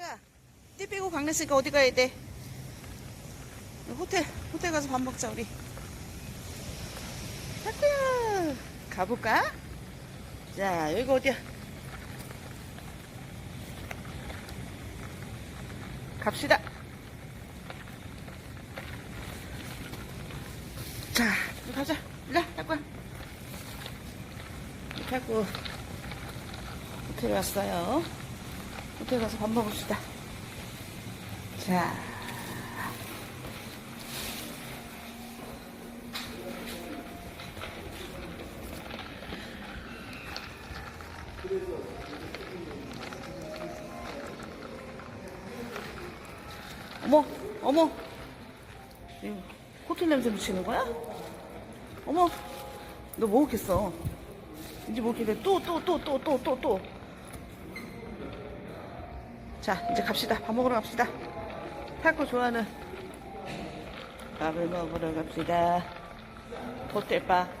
타쿠야, 띠 빼고 강냈으니까 어디 가야 돼? 호텔, 호텔 가서 밥 먹자, 우리. 타쿠야, 가볼까? 자, 여기가 어디야? 갑시다. 자, 가자. 일로. 이렇게 하고 호텔 왔어요. 호텔 가서 밥 먹읍시다. 자. 어머, 어머. 이거 호텔 냄새 묻히는 거야? 어머, 너 뭐 먹겠어? 이제 뭐 먹겠네. 또, 또, 또, 또, 또, 또, 또. 자, 이제 갑시다. 밥 먹으러 갑시다. 타코 좋아하는 밥을 먹으러 갑시다. 호텔밥.